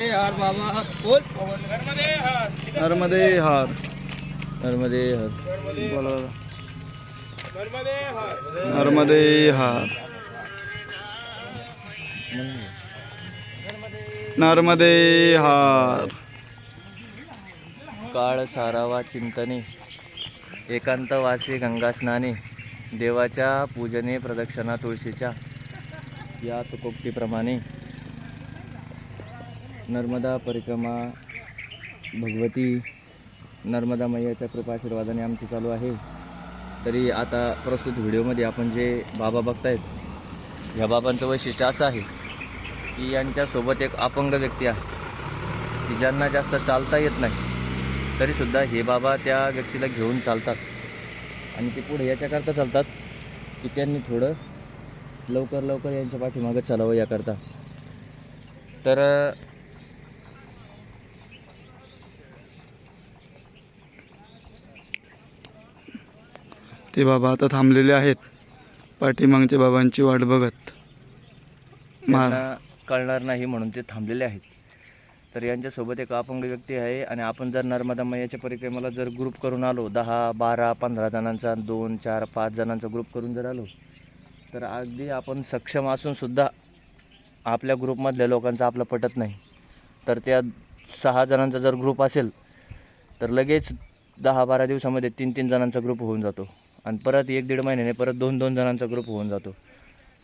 यार बाबा बोल. नर्मदे हार. नर्मदे हार. नर्मदे. हार बोला. नर्मदे हार. नर्मदे हार. नर्मदे हार. काळ सारावा चिंतने एकांतवासी गंगा स्नाने देवाच्या पूजने प्रदक्षिणा तुळशीच्या या तुकोक्तीप्रमाणे नर्मदा परिक्रमा भगवती नर्मदा मैयाच्या कृपा आशीर्वादाने आमची चालू आहे. तरी आता प्रस्तुत व्हिडिओमध्ये आपण जे बाबा बघतायत ह्या बाबांचं वैशिष्ट्य असं आहे की यांच्यासोबत एक अपंग व्यक्ती आहे. की ज्यांना जास्त चालता येत नाही तरीसुद्धा हे बाबा त्या व्यक्तीला घेऊन चालतात. आणि ते पुढे याच्याकरता चालतात की त्यांनी थोडं लवकर लवकर यांच्या पाठीमागं चालावं याकरता. तर ते बाबा आता थांबलेले आहेत. पाठीमागच्या बाबांची वाट बघत. त्यांना कळणार नाही म्हणून ते थांबलेले आहेत. तर यांच्यासोबत एक अपंग व्यक्ती आहे आणि आपण जर नर्मदा मैयाच्या परिक्रमेला जर ग्रुप करून आलो दहा बारा पंधरा जणांचा दोन चार पाच जणांचा ग्रुप करून जर आलो तर अगदी आपण सक्षम असून सुद्धा आपल्या ग्रुपमधल्या लोकांचं आपलं पटत नाही. तर त्या सहा जणांचा जर ग्रुप असेल तर लगेच दहा बारा दिवसामध्ये तीन तीन जणांचा ग्रुप होऊन जातो. आणि परत एक दीड महिन्याने परत दोन दोन जणांचा ग्रुप होऊन जातो.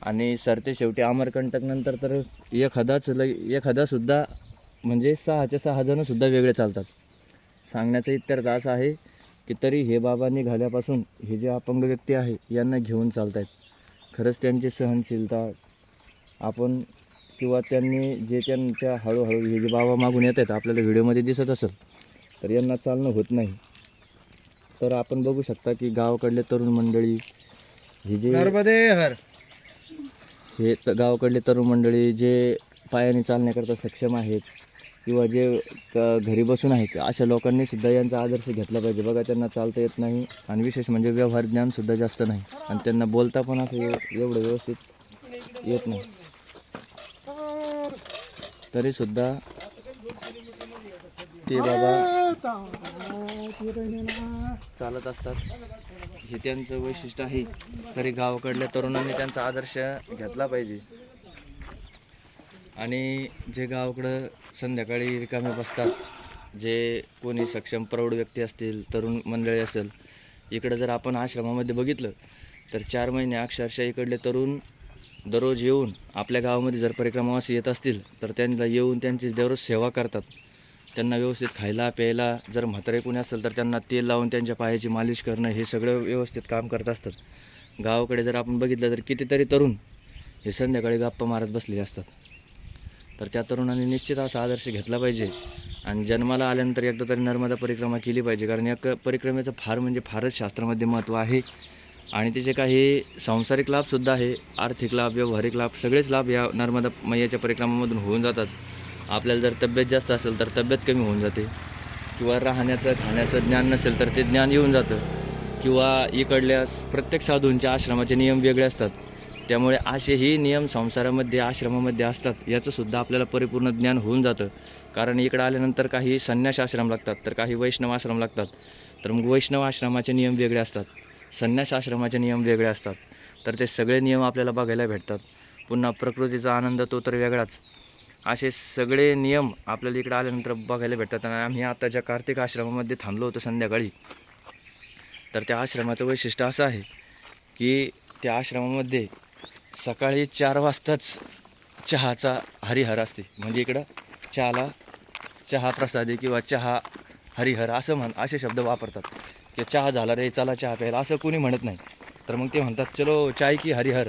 आणि सरते शेवटी अमरकंटकनंतर तर एखादाच ल एखादासुद्धा म्हणजे सहाच्या सहा जणंसुद्धा वेगळे चालतात. सांगण्याचा इतर असा आहे की तरी हे बाबांनी घाल्यापासून हे जे अपंग व्यक्ती आहे यांना घेऊन चालत आहेत खरंच त्यांची सहनशीलता आपण किंवा त्यांनी जे त्यांच्या हळूहळू हे जे बाबा मागून येत आहेत आपल्याला व्हिडिओमध्ये दिसत असेल तर यांना चालणं होत नाही. तर आपण बघू शकता की गावाकडले तरुण मंडळी हे जे हर. हे त गावाकडले तरुण मंडळी जे पायाने चालण्याकरता सक्षम आहेत किंवा जे क- घरी बसून आहेत अशा लोकांनी सुद्धा यांचा आदर्श घेतला पाहिजे. बघा त्यांना चालता येत नाही आणि विशेष म्हणजे व्यवहार ज्ञानसुद्धा जास्त नाही. आणि त्यांना बोलता पण असं एव- एवढं व्यवस्थित येत नाही. तरीसुद्धा ते बाबा चालत असतात. हे त्यांचं वैशिष्ट्य आहे. तरी गावाकडल्या तरुणांनी त्यांचा आदर्श घेतला पाहिजे. आणि जे गावाकडं संध्याकाळी रिकामे बसतात जे कोणी सक्षम प्रौढ व्यक्ती असतील तरुण मंडळी असेल इकडं जर आपण आश्रमामध्ये बघितलं तर चार महिने अक्षरशः इकडले तरुण दररोज येऊन आपल्या गावामध्ये जर परिक्रमावासी येत असतील तर त्यांना येऊन त्यांची दररोज सेवा करतात. त्यांना व्यवस्थित खायला प्यायला जर म्हातारे कोणी असेल तर त्यांना तेल लावून त्यांच्या पायाची मालिश करणं हे सगळं व्यवस्थित काम करत असतात. गावाकडे जर आपण बघितलं तर कितीतरी तरुण हे संध्याकाळी गप्पा मारत बसलेले असतात. तर त्या तरुणांनी निश्चित असा आदर्श घेतला पाहिजे आणि जन्माला आल्यानंतर एकदा तरी नर्मदा परिक्रमा केली पाहिजे कारण या क- परिक्रमेचं फार म्हणजे फारच शास्त्रामध्ये महत्त्व आहे. आणि त्याचे काही सांसारिक लाभसुद्धा आहे आर्थिक लाभ व्यावहारिक लाभ सगळेच लाभ या नर्मदा मैयाच्या परिक्रमामधून होऊन जातात. आपल्याला जर तब्येत जास्त असेल तर तब्येत कमी होऊन जाते. किंवा राहण्याचं खाण्याचं ज्ञान नसेल तर ते ज्ञान येऊन जातं. किंवा इकडल्या प्रत्येक साधूंच्या आश्रमाचे नियम वेगळे असतात. त्यामुळे असेही नियम संसारामध्ये आश्रमामध्ये असतात. याचंसुद्धा आपल्याला परिपूर्ण ज्ञान होऊन जातं. कारण इकडं आल्यानंतर काही संन्यास आश्रम लागतात तर काही वैष्णव आश्रम लागतात. तर मग वैष्णव आश्रमाचे नियम वेगळे असतात. संन्यास आश्रमाचे नियम वेगळे असतात. तर ते सगळे नियम आपल्याला बघायला भेटतात. पुन्हा प्रकृतीचा आनंद तो तर वेगळाच. असे सगळे नियम आपल्याला इकडे आल्यानंतर बघायला भेटतात. आणि आम्ही आता ज्या कार्तिक आश्रमामध्ये थांबलो होतो संध्याकाळी. तर त्या आश्रमाचं वैशिष्ट्य असं आहे की त्या आश्रमामध्ये सकाळी चार वाजताच चहाचा हरिहर असते. म्हणजे इकडं चहाला चहा प्रसादी किंवा चहा हरिहर असं म्हण असे शब्द वापरतात. की चहा झाला रे चला चहा प्यायला असं कोणी म्हणत नाही. तर मग ते म्हणतात चलो चाय की हरिहर.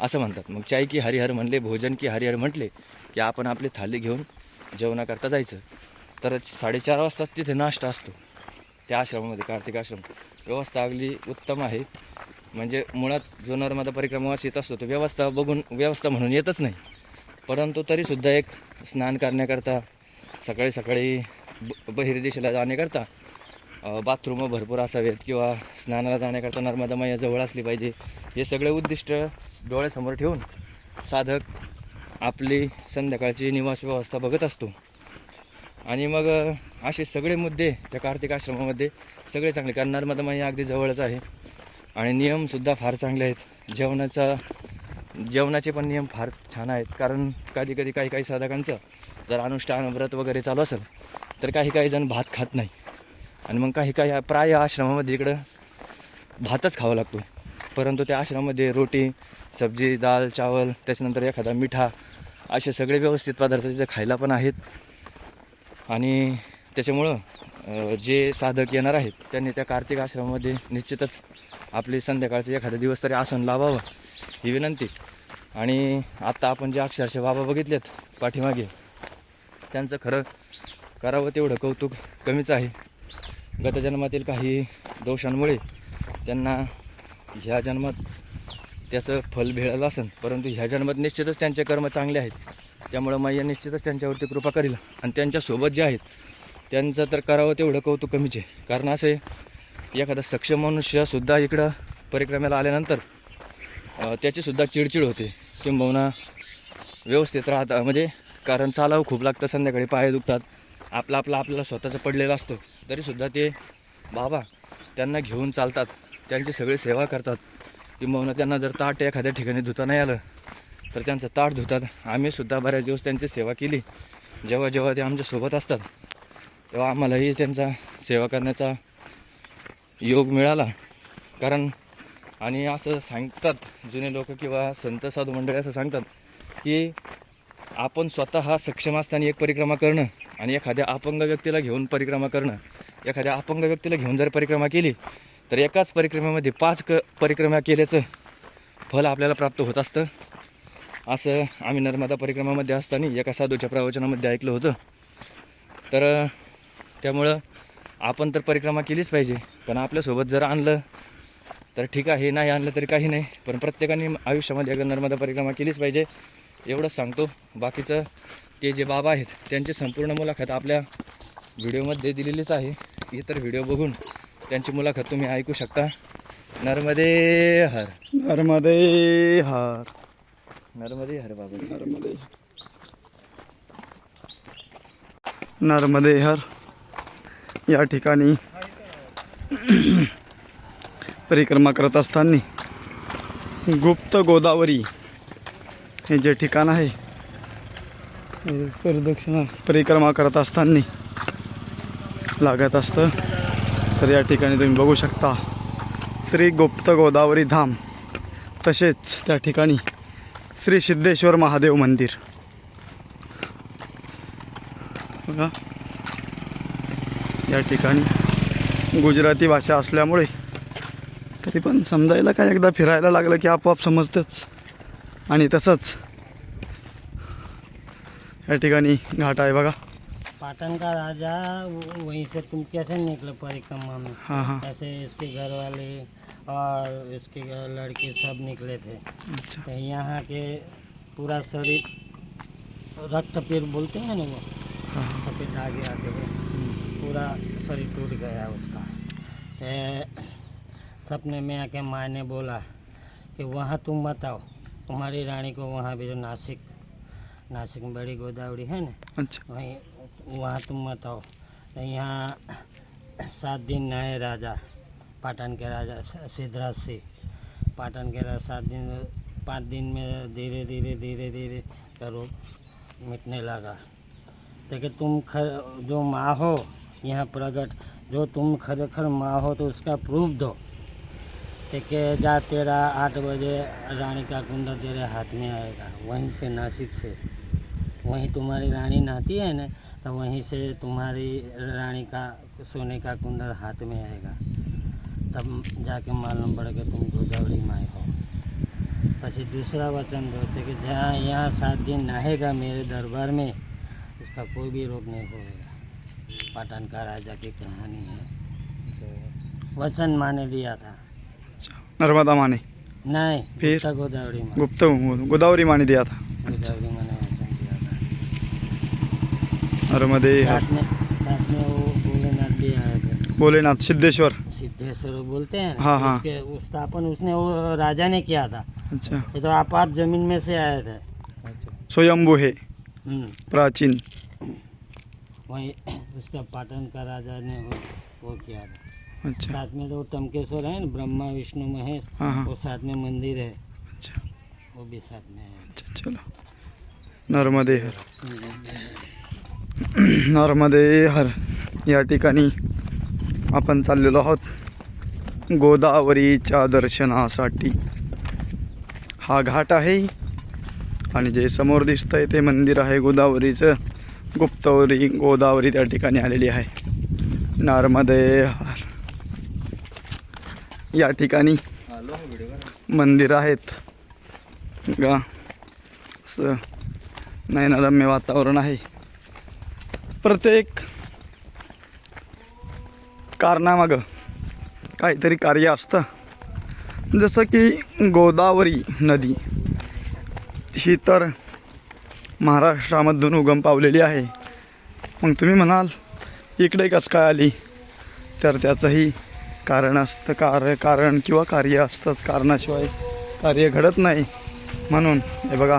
असं म्हणतात. मग चाय की हरिहर म्हणले भोजन की हरिहर म्हटले की आपण आपली थाली घेऊन जेवणाकरता जायचं. तर साडेचार वाजता तिथे नाश्ता असतो. त्या आश्रमामध्ये कार्तिक आश्रम. व्यवस्था अगदी उत्तम आहे. म्हणजे मुळात जो नर्मदा परिक्रमावास येत असतो तो व्यवस्था बघून व्यवस्था म्हणून येतच नाही. परंतु तरीसुद्धा एक स्नान करण्याकरता सकाळी सकाळी ब बहिर्देशाला जाण्याकरता बाथरूम भरपूर असावेत किंवा स्नानाला जाण्याकरता नर्मदा मैया जवळ असली पाहिजे. हे सगळे उद्दिष्ट डोळ्यासमोर ठेवून साधक आपली संध्याकाळची निवास व्यवस्था बघत असतो. आणि मग असे सगळे मुद्दे त्या कार्तिक आश्रमामध्ये सगळे चांगले कारण नर्मदा माई अगदी जवळच आहे. आणि नियमसुद्धा फार चांगले आहेत. जेवणाचा जेवणाचे पण नियम फार छान आहेत. कारण कधी कधी काही काही साधकांचं जर अनुष्ठान व्रत वगैरे चालू असेल तर काही काही जण भात खात नाही. आणि मग काही काही प्राय आश्रमामध्ये इकडं भातच खावा लागतो परंतु त्या आश्रमामध्ये रोटी सब्जी दाल चावल त्याच्यानंतर एखादा मिठा असे सगळे व्यवस्थित पदार्थ तिथे खायला पण आहेत. आणि त्याच्यामुळं जे साधक येणार आहेत त्यांनी त्या कार्तिक आश्रमामध्ये निश्चितच आपले संध्याकाळचे एखादा दिवस तरी आसन लावावं ही विनंती. आणि आत्ता आपण जे अक्षरशः बाबा बघितलेत पाठीमागे त्यांचं खरं करावं तेवढं कौतुक कमीच आहे. गत जन्मातील काही दोषांमुळे त्यांना ह्या जन्मात त्याचं फल मिळालं असेल परंतु ह्या जन्मात निश्चितच त्यांचे कर्म चांगले आहेत. त्यामुळं मैया निश्चितच त्यांच्यावरती कृपा करील आणि त्यांच्यासोबत जे आहेत त्यांचं तर करावं तेवढं कौतुक कमीचे कारण असे एखादा सक्षम मनुष्यसुद्धा इकडं परिक्रमेला आल्यानंतर त्याचीसुद्धा चिडचिड होते. किंबहुना व्यवस्थित राहता म्हणजे कारण चालावं खूप लागतं संध्याकाळी पाय दुखतात. आपला आपला आपल्याला स्वतःचं पडलेलं असतं तरीसुद्धा ते बाबा त्यांना घेऊन चालतात त्यांची सगळी सेवा करतात. किंबहुना त्यांना जर ताट एखाद्या ठिकाणी धुता नाही आलं तर त्यांचं ताट धुतात. आम्हीसुद्धा बऱ्याच दिवस त्यांची सेवा केली. जेव्हा जेव्हा ते आमच्यासोबत असतात तेव्हा आम्हालाही त्यांचा सेवा करण्याचा योग मिळाला. कारण आणि असं सांगतात जुने लोक किंवा संत साधू मंडळी असं सांगतात की आपण स्वतः सक्षम असताना एक परिक्रमा करणं आणि एखाद्या अपंग व्यक्तीला घेऊन परिक्रमा करणं एखाद्या अपंग व्यक्तीला घेऊन जर परिक्रमा केली तर एकाच परिक्रमेमध्ये पाच क परिक्रमा केल्याचं फल आपल्याला प्राप्त होत असतं. असं आम्ही नर्मदा परिक्रमामध्ये असताना एका साधूच्या प्रवचनामध्ये ऐकलं होतं. तर त्यामुळं आपण तर परिक्रमा केलीच पाहिजे पण आपल्यासोबत जर आणलं तर ठीक आहे नाही आणलं तरी काही नाही पण प्रत्येकाने आयुष्यामध्ये अगर नर्मदा परिक्रमा केलीच पाहिजे एवढंच सांगतो. बाकीचं ते जे बाबा आहेत त्यांची संपूर्ण मुलाखत आपल्या व्हिडिओमध्ये दिलेलीच आहे. इतर व्हिडिओ बघून त्यांची मुलाखत तुम्ही ऐकू शकता. नर्मदे हर. नर्मदे हर. नर्मदे हर बाबा. नर्मदे नर्मदे हर. या ठिकाणी परिक्रमा करत असताना गुप्त गोदावरी हे जे ठिकाण आहे प्रदक्षिणा परिक्रमा करत असताना लागत असतं. तर या ठिकाणी तुम्ही बघू शकता श्री गुप्त गोदावरी धाम तसेच त्या ठिकाणी श्री सिद्धेश्वर महादेव मंदिर. बघा. या ठिकाणी गुजराती भाषा असल्यामुळे तरी पण समजायला काय एकदा फिरायला लागलं की आपोआप समजतंच. आणि तसंच या ठिकाणी घाट आहे बघा. पाटन का राजा वहीं से तुम कैसे निकले परिक्रमा में? हाँ हाँ। ऐसे इसके घर वाले और इसके लड़के सब निकले थे। अच्छा। तो यहाँ के पूरा शरीर रक्त पीर बोलते हैं ना वो? हाँ हाँ। सफ़ेद धागे आते हैं पूरा शरीर टूट गया उसका। तो सपने में आके माँ ने बोला कि वहाँ तुम मत आओ तुम्हारी रानी को वहाँ भी जो नासिक नासिक में बड़ी गोदावरी है ना? अच्छा। वहीं वहाँ तुम मत आओ यहाँ सात दिन नए राजा पाटन के राजा सिद्धराज सिंह पाटन के राजा सात दिन पाँच दिन में धीरे धीरे धीरे धीरे करो मिटने लगा कि तुम खर जो माँ हो यहाँ प्रगट जो तुम खरेखर माँ हो तो उसका प्रूफ दो कि जा तेरा आठ बजे रानी का कुंडा तेरे हाथ में आएगा वहीं से नासिक से वहीं तुम्हारी रानी नहाती है ना तो वहीं से तुम्हारी रानी का सोने का कुंडल हाथ में आएगा। तब जाके मालूम पड़े कि तुम गोदावरी माई हो। પછી दूसरा वचन थे कि जहाँ यहाँ सात दिन नहाएगा मेरे दरबार में उसका कोई भी रोग नहीं होगा पाटन का राजा की कहानी है। वचन माने दिया था। नर्मदा माने? नहीं फिर? गोदावरी गुप्त गोदावरी माने दिया था। गोदावरी मैंने नर्मदे हर साथ में वो भोलेनाथ सिद्धेश्वर। सिद्धेश्वर बोलते हैं हाँ, हाँ। उसके उस स्थापन उसने वो राजा ने किया था। अच्छा। ये तो आप आप ज़मीन में से आए थे। स्वयंभू है। हम्म, प्राचीन। वहीं उसका पाटन का राजा ने वो, वो किया था। अच्छा। साथ में तो टमकेश्वर है ब्रह्मा विष्णु महेश। हाँ हाँ। वो साथ में मंदिर है। अच्छा। वो भी साथ में है। अच्छा चलो। नर्मदे हर नर्मदे हर या ठिकाणी आपण चाललेलो आहोत. गोदावरीच्या दर्शनासाठी. हा घाट आहे आणि जे समोर दिसतंय ते मंदिर आहे. गोदावरीचं गुप्तवरी गोदावरी त्या ठिकाणी आलेली आहे. नर्मदे हर या ठिकाणी मंदिर आहेत. गा असं नयनरम्य वातावरण आहे. प्रत्येक कारणामागं काहीतरी कार्य असतं. जसं की गोदावरी नदी ही तर महाराष्ट्रामधून उगम पावलेली आहे. मग तुम्ही म्हणाल इकडे कसं काय आली? तर त्याचंही कारण असतं कार्य कारण किंवा कार्य असतंच. कारणाशिवाय कार्य घडत नाही. म्हणून हे बघा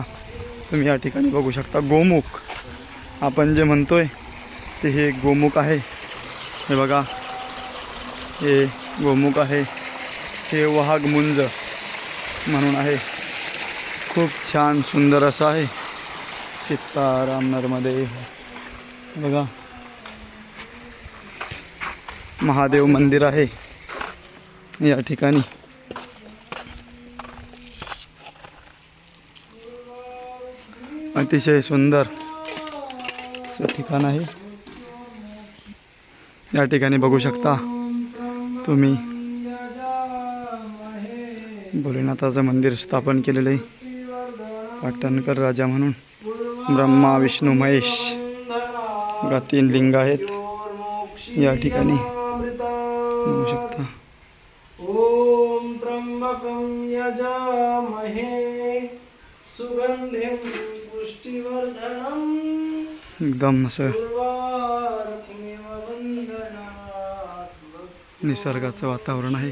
तुम्ही या ठिकाणी बघू शकता गोमुख. आपण जे म्हणतो आहे ते हे गोमुख आहे. हे बघा. हे गोमुख आहे. हे वाघ मुंज म्हणून आहे. खूप छान सुंदर असं आहे. सीताराम नर्मदे. बघा. महादेव मंदिर आहे. या ठिकाणी. अतिशय सुंदर असं ठिकाण आहे. या ठिकाणी बघू शकता. तुम्ही भोलेनाथाचं मंदिर स्थापन केलेलं आहे. पाटणकर राजा म्हणून. ब्रह्मा विष्णू महेश बघा तीन लिंग आहेत. या ठिकाणी बघू शकता. त्र्यम्बकं यजामहे. पुष्टिवर्धनम्. एकदम असं निसर्गाचं वातावरण आहे.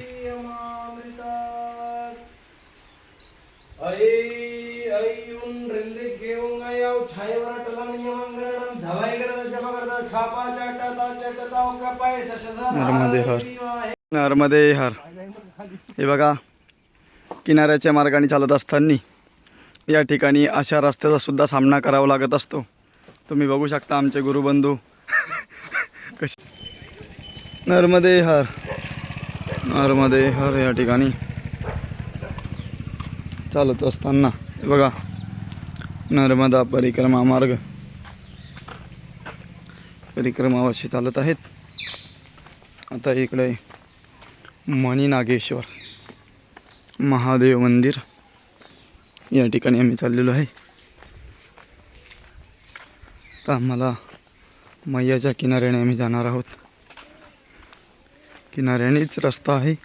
नर्मदे हर नर्मदे हर हे बघा किनाऱ्याच्या मार्गाने चालत असताना या ठिकाणी अशा रस्त्याचा सुद्धा सामना करावा लागत असतो. तुम्ही बघू शकता आमचे गुरुबंधू. कसे नर्मदे हर। नर्मदे हर या ठिकाणी चालत असताना बघा नर्मदा परिक्रमा मार्ग परिक्रमावाशी चालत आहेत. आता इकडे मणिनागेश्वर महादेव मंदिर या ठिकाणी आम्ही चाललेलो आहे. तर आम्हाला मैयाच्या किनाऱ्याने आम्ही जाणार आहोत. किनाऱ्यानेच रस्ता आहे.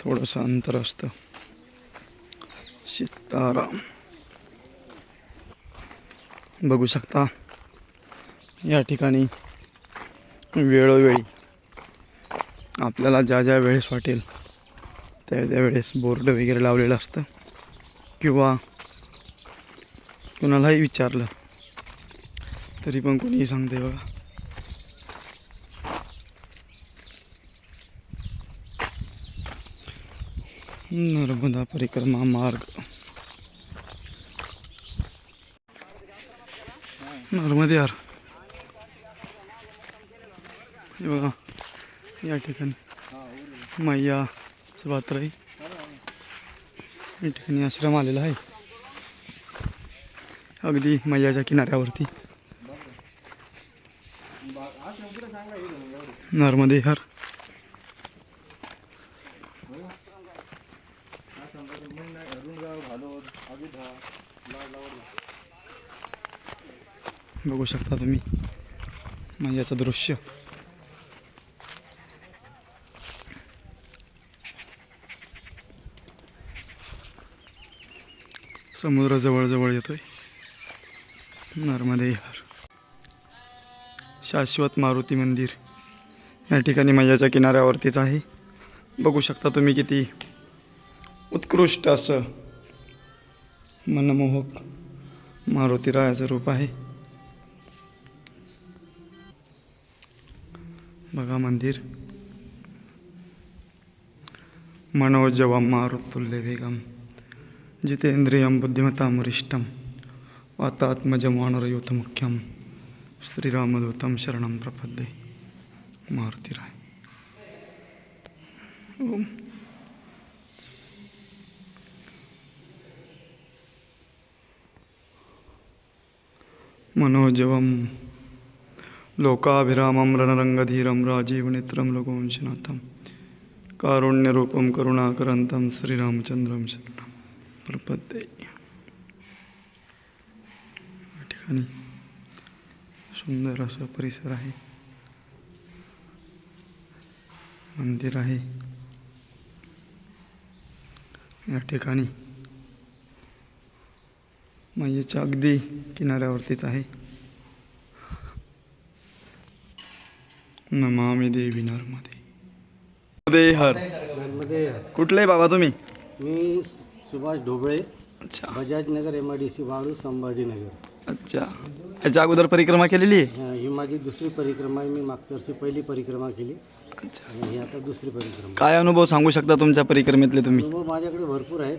थोडंसं अंतर असतं. सीताराम बघू शकता या ठिकाणी वेळोवेळी आपल्याला ज्या ज्या वेळेस वाटेल त्या त्या वेळेस बोर्ड वगैरे लावलेलं असतं. किंवा कुणालाही विचारलं तरी पण कोणीही सांगते बघा. नर्मदा परिक्रमा मार्ग. नर्मदे यार. हे बघा या ठिकाणी मैयाचं पात्र आहे या ठिकाणी आश्रम आलेला आहे. अगदी मैयाच्या किनाऱ्यावरती. नर्मदे हर बघू शकता तुम्ही. म्हणजे मैयाचं दृश्य. समुद्र जवळजवळ येतोय. नर्मदे हर शाश्वत मारुती मंदिर. या ठिकाणी मैयाच्या किनाऱ्यावरतीच आहे. बघू शकता तुम्ही किती उत्कृष्ट असं मनमोहक मारुती रायाचं रूप आहे. बघा मंदिर. मनोजवम मारुतुल्य वेगम जितेंद्रियम बुद्धिमतां वरिष्ठं वातात्मजं वानरयूथमुख्यं श्रीरामदूतं शरणं प्रपद्ये. मारुतिराय. ओम. मनोजवं लोकाभिरामं रणरङ्गधीरं राजीवनेत्रं लघुवंशनाथं कारुण्यरूपं करुणाकरन्तं श्रीरामचंद्रं शरणं प्रपद्ये। या ठिकाणी सुंदर असा परिसर आहे. मंदिर आहे. या ठिकाणी मायेच्या अगदी किनाऱ्यावरतीच आहे. नमामि देवी नर्मदे। हर। मध्ये कुठले बाबा तुम्ही? मी सुभाष ढोबळे अच्छा। Bajajnagar M I D C Waluj Sambhajinagar. अच्छा। याच्या अगोदर परिक्रमा केलेली आहे? ही माझी दुसरी परिक्रमा आहे. मी मागच्या वर्षी पहिली परिक्रमा केली. अच्छा। आणि ही आता दुसरी परिक्रमा काय अनुभव सांगू शकता तुमच्या परिक्रमेतले तुम्ही? अनुभव माझ्याकडे भरपूर आहेत.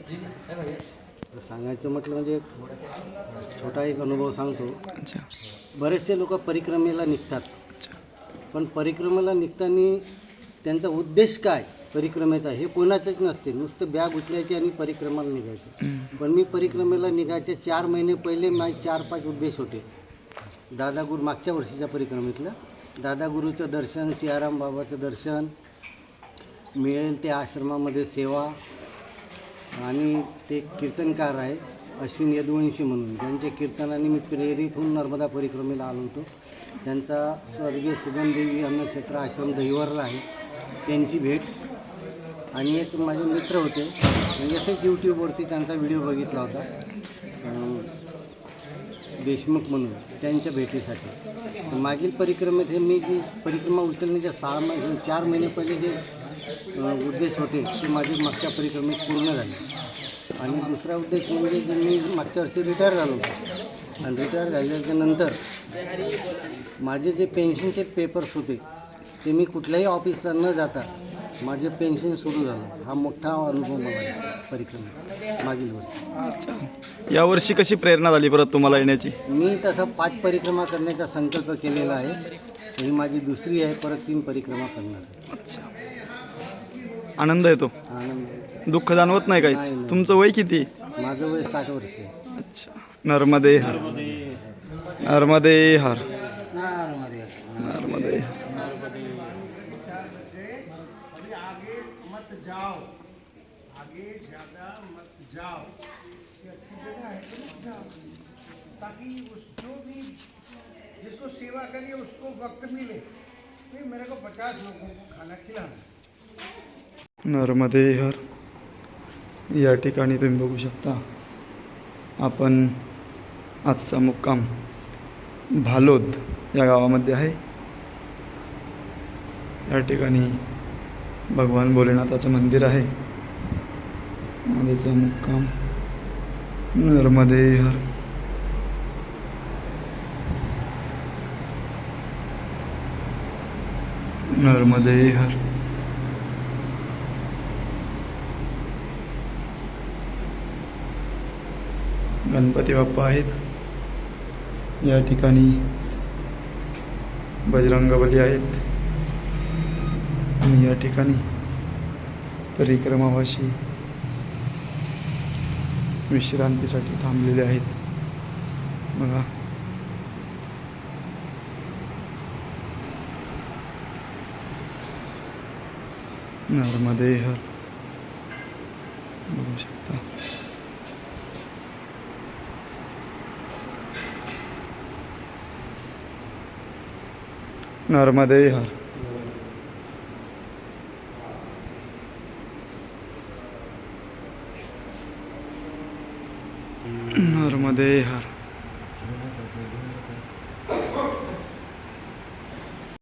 तर सांगायचं म्हटलं म्हणजे एक छोटा एक अनुभव सांगतो. अच्छा। बरेचसे लोक परिक्रमेला निघतात. पण परिक्रमेला निघताना त्यांचा उद्देश काय परिक्रमेचा? हे कोणाचंच नसते. नुसतं बॅग उचलायची आणि परिक्रमाला निघायचं. पण मी परिक्रमेला निघायचे चार महिने पहिले माझे चार पाच उद्देश होते. दादागुरू मागच्या वर्षीच्या परिक्रमेतलं. दादागुरूचं दर्शन सियाराम बाबाचं दर्शन मिळेल ते आश्रमामध्ये सेवा आणि ते कीर्तनकार आहे अश्विन यदुवंशी म्हणून. ज्यांच्या कीर्तनाने मी प्रेरित होऊन नर्मदा परिक्रमेला आलो होतो. त्यांचा स्वर्गीय सुगंधदेवी अन्नक्षेत्र आश्रम दहिवरला आहे. त्यांची भेट. आणि एक माझे मित्र होते. म्हणजे असेच यूट्यूबवरती त्यांचा व्हिडिओ बघितला होता. देशमुख म्हणून. त्यांच्या भेटीसाठी. मागील परिक्रमेत हे मी जी परिक्रमा उचलण्याच्या सहा महिने चार महिने पहिले जे उद्देश होते ते माझे मागच्या परिक्रमेत पूर्ण झाले. आणि दुसरा उद्देश म्हणजे की मी मागच्या वर्षी रिटायर झालो होतो. आणि रिटायर झाल्याच्यानंतर माझे जे पेन्शनचे पेपर्स होते ते मी कुठल्याही ऑफिसला न जाता माझे पेन्शन सुरू झालं. हा मोठा अनुभव मला आहे परिक्रमेत मागील वर्षी. यावर्षी कशी प्रेरणा झाली परत तुम्हाला येण्याची? मी तसं पाच परिक्रमा करण्याचा संकल्प केलेला आहे. ही माझी दुसरी आहे परत तीन परिक्रमा करणार आहे. आनंद येतो आनंद. दुःख जाणवत नाही नाही. तुमचं वय किती? माझं वय साठ वर्ष आहे. अच्छा. नर्मदे हर. नर्मदे हर. सेवा करिए उसको वक्त मिले। फिर मेरे को पचास लोगों को खाना खिलाना नर्मदे हर या ठिकाणी तुम्ही बघू शकता आपण आजचा मुक्काम भालोद या गावामध्ये आहे. या ठिकाणी भगवान भोलेनाथाचं मंदिर आहे. मध्येचा मुक्काम नर्मदे नर्मदे हर. गणपती बाप्पा आहेत. या ठिकाणी बजरंगबली आहेत. आणि या ठिकाणी परिक्रमावाशी विश्रांतीसाठी थांबलेले आहेत. बघा. नर्मदे हर बघू शकता. नर्मदे हर